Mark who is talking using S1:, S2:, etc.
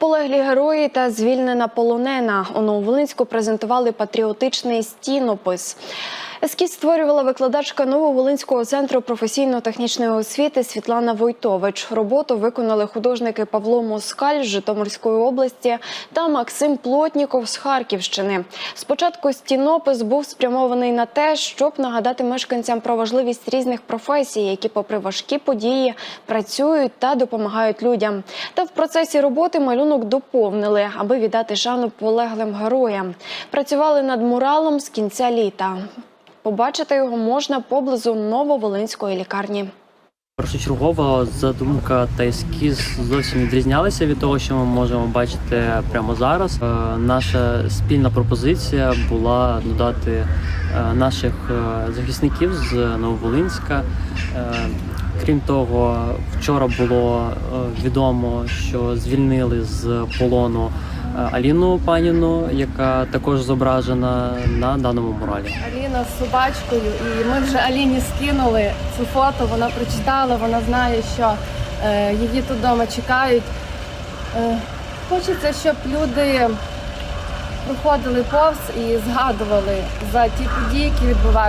S1: Полеглі герої та звільнена полонена у Нововолинську презентували патріотичний стінопис. Ескіз створювала викладачка Нововолинського центру професійно-технічної освіти Світлана Войтович. Роботу виконали художники Павло Москаль з Житомирської області та Максим Плотніков з Харківщини. Спочатку стінопис був спрямований на те, щоб нагадати мешканцям про важливість різних професій, які, попри важкі події, працюють та допомагають людям. Та в процесі роботи малюнок доповнили, аби віддати шану полеглим героям. Працювали над муралом з кінця літа. Побачити його можна поблизу Нововолинської лікарні.
S2: Першочергова задумка та ескіз зовсім відрізнялися від того, що ми можемо бачити прямо зараз. Е, Наша спільна пропозиція була додати е, наших е, захисників з Нововолинська. Крім того, вчора було відомо, що звільнили з полону Аліну Паніну, яка також зображена на даному муралі.
S3: Аліна з собачкою, і ми вже Аліні скинули цю фото. Вона прочитала, вона знає, що е, її тут вдома чекають. Е, хочеться, щоб люди проходили повз і згадували за ті події, які відбуваються.